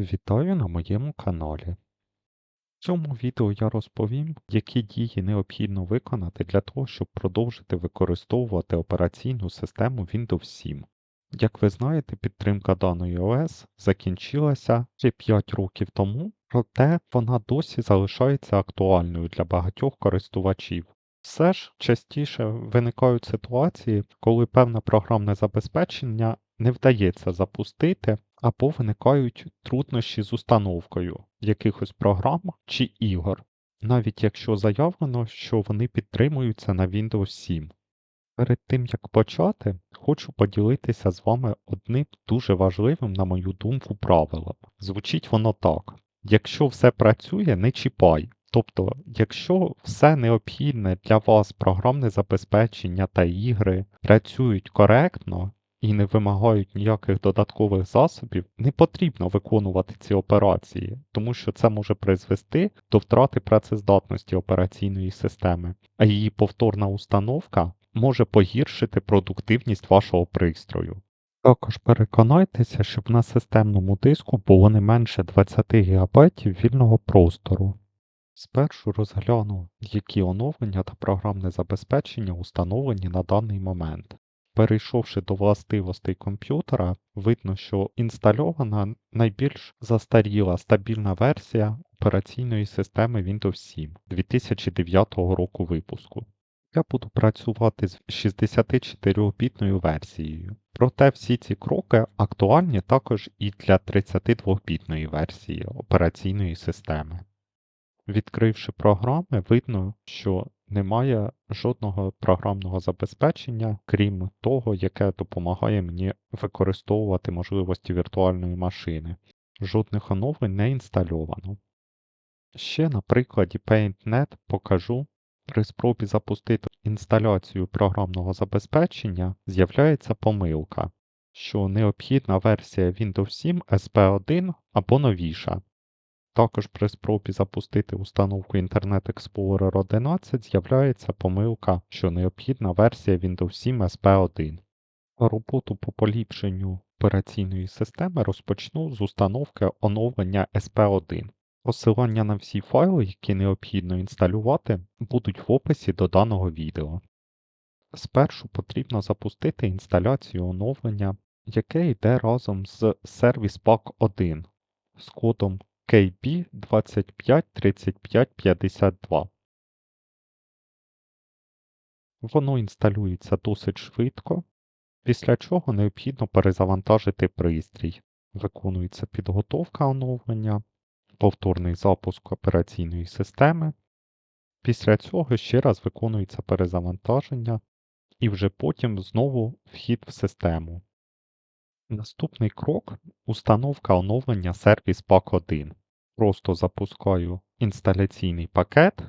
Вітаю на моєму каналі. В цьому відео я розповім, які дії необхідно виконати для того, щоб продовжити використовувати операційну систему Windows 7. Як ви знаєте, підтримка даної ОС закінчилася ще 5 років тому, проте вона досі залишається актуальною для багатьох користувачів. Все ж частіше виникають ситуації, коли певне програмне забезпечення не вдається запустити або виникають труднощі з установкою якихось програм чи ігор, навіть якщо заявлено, що вони підтримуються на Windows 7. Перед тим як почати, хочу поділитися з вами одним дуже важливим, на мою думку, правилом. Звучить воно так: якщо все працює, не чіпай. Тобто, якщо все необхідне для вас програмне забезпечення та ігри працюють коректно і не вимагають ніяких додаткових засобів, не потрібно виконувати ці операції, тому що це може призвести до втрати працездатності операційної системи, а її повторна установка може погіршити продуктивність вашого пристрою. Також переконайтеся, щоб на системному диску було не менше 20 ГБ вільного простору. Спершу розгляну, які оновлення та програмне забезпечення установлені на даний момент. Перейшовши до властивостей комп'ютера, видно, що інстальована найбільш застаріла стабільна версія операційної системи Windows 7 2009 року випуску. Я буду працювати з 64-бітною версією. Проте всі ці кроки актуальні також і для 32-бітної версії операційної системи. Відкривши програми, видно, що немає жодного програмного забезпечення, крім того, яке допомагає мені використовувати можливості віртуальної машини. Жодних оновлень не інстальовано. Ще на прикладі PaintNet покажу, при спробі запустити інсталяцію програмного забезпечення з'являється помилка, що необхідна версія Windows 7 SP1 або новіша. Також при спробі запустити установку Internet Explorer 11 з'являється помилка, що необхідна версія Windows 7 SP1. Роботу по поліпшенню операційної системи розпочну з установки оновлення SP1. Посилання на всі файли, які необхідно інсталювати, будуть в описі до даного відео. Спершу потрібно запустити інсталяцію оновлення, яке йде разом з Service Pack 1 з кодом KB253552. Воно інсталюється досить швидко, після чого необхідно перезавантажити пристрій. Виконується підготовка оновлення, повторний запуск операційної системи. Після цього ще раз виконується перезавантаження і вже потім знову вхід в систему. Наступний крок установка оновлення Service Pack 1. Просто запускаю інсталяційний пакет,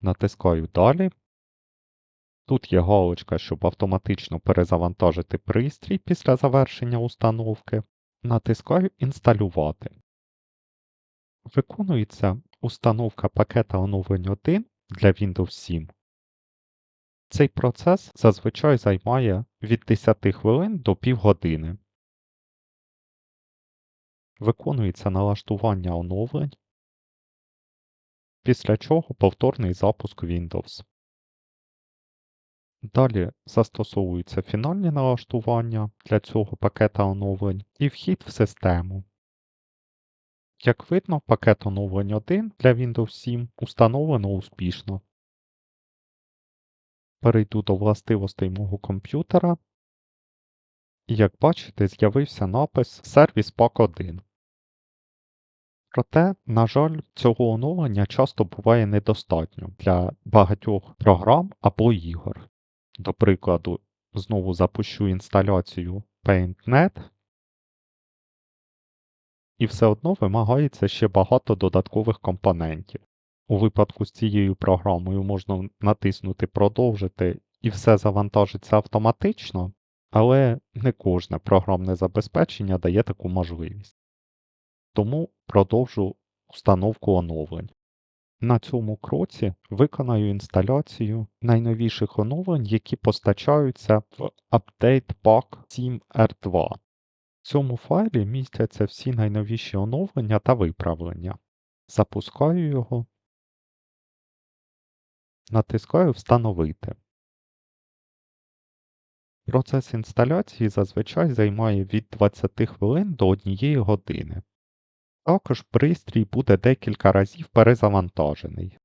натискаю Далі. Тут є галочка, щоб автоматично перезавантажити пристрій після завершення установки. Натискаю Інсталювати. Виконується установка пакета оновлень 1 для Windows 7. Цей процес зазвичай займає від 10 хвилин до півгодини. Виконується налаштування оновлень, після чого повторний запуск Windows. Далі застосовуються фінальні налаштування для цього пакета оновлень і вхід в систему. Як видно, пакет оновлень 1 для Windows 7 установлено успішно. Перейду до властивостей мого комп'ютера. І як бачите, з'явився напис Service Pack 1. Проте, на жаль, цього оновлення часто буває недостатньо для багатьох програм або ігор. До прикладу, знову запущу інсталяцію PaintNet, і все одно вимагається ще багато додаткових компонентів. У випадку з цією програмою можна натиснути Продовжити і все завантажиться автоматично, але не кожне програмне забезпечення дає таку можливість. Тому продовжу установку оновлень. На цьому кроці виконаю інсталяцію найновіших оновлень, які постачаються в Update Pack 7R2. В цьому файлі містяться всі найновіші оновлення та виправлення. Запускаю його, натискаю Встановити. Процес інсталяції зазвичай займає від 20 хвилин до 1 години. Також пристрій буде декілька разів перезавантажений.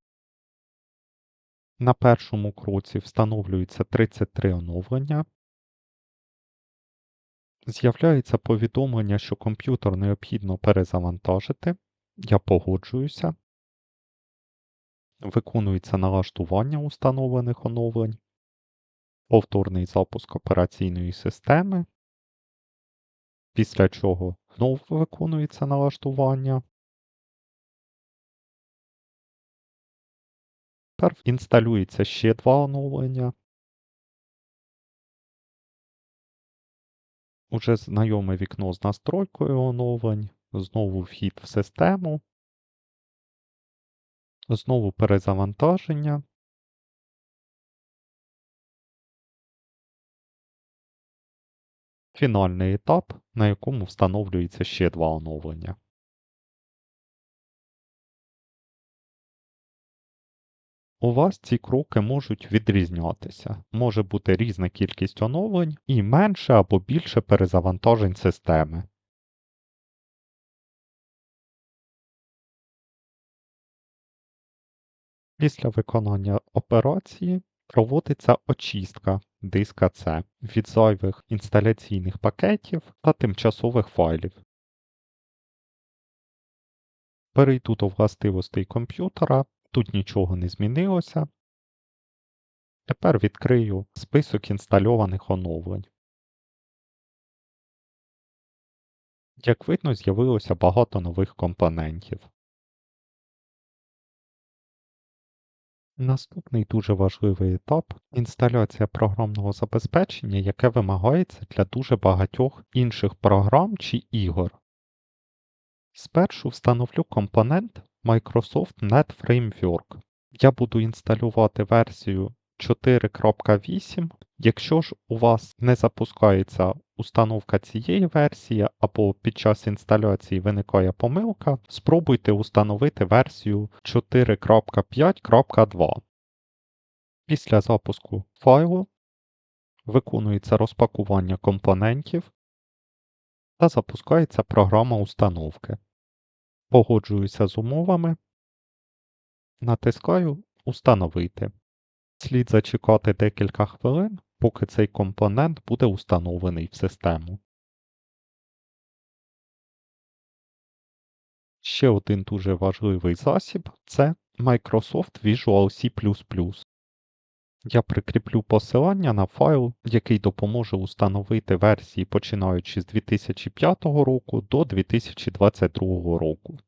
На першому кроці встановлюється 33 оновлення. З'являється повідомлення, що комп'ютер необхідно перезавантажити. Я погоджуюся. Виконується налаштування установлених оновлень. Повторний запуск операційної системи. Після чого знову виконується налаштування. Тепер інсталюється ще два оновлення. Уже знайоме вікно з настройкою оновлень. Знову вхід в систему. Знову перезавантаження. Фінальний етап, на якому встановлюється ще два оновлення. У вас ці кроки можуть відрізнятися. Може бути різна кількість оновлень і менше або більше перезавантажень системи. Після виконання операції проводиться очистка диска C від зайвих інсталяційних пакетів та тимчасових файлів. Перейду до властивостей комп'ютера, тут нічого не змінилося. Тепер відкрию список інстальованих оновлень. Як видно, з'явилося багато нових компонентів. Наступний дуже важливий етап інсталяція програмного забезпечення, яке вимагається для дуже багатьох інших програм чи ігор. Спершу встановлю компонент Microsoft Net Framework. Я буду інсталювати версію 4.8. Якщо ж у вас не запускається установка цієї версії або під час інсталяції виникає помилка, спробуйте установити версію 4.5.2. Після запуску файлу виконується розпакування компонентів та запускається програма установки. Погоджуюся з умовами, натискаю Установити. Слід зачекати декілька хвилин, поки цей компонент буде установлений в систему. Ще один дуже важливий засіб це Microsoft Visual C++. Я прикріплю посилання на файл, який допоможе установити версії починаючи з 2005 року до 2022 року.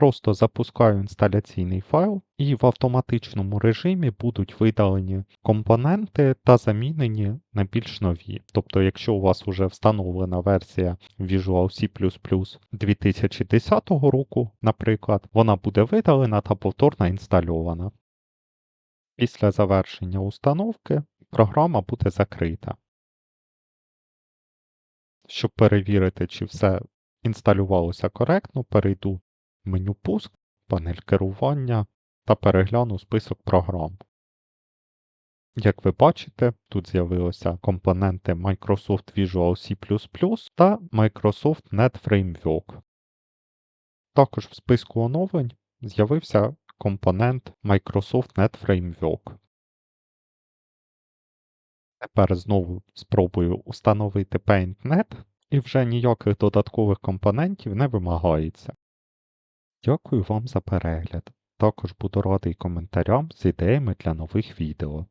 Просто запускаю інсталяційний файл і в автоматичному режимі будуть видалені компоненти та замінені на більш нові. Тобто, якщо у вас вже встановлена версія Visual C 2010 року, наприклад, вона буде видалена та повторно інстальована. Після завершення установки програма буде закрита. Щоб перевірити, чи все інсталювалося коректно, перейду меню Пуск, панель керування та перегляну список програм. Як ви бачите, тут з'явилися компоненти Microsoft Visual C та Microsoft Net Framework. Також в списку оновлень з'явився компонент Microsoft Net Framework. Тепер знову спробую установити PaintNet і вже ніяких додаткових компонентів не вимагається. Дякую вам за перегляд. Також буду радий коментарям з ідеями для нових відео.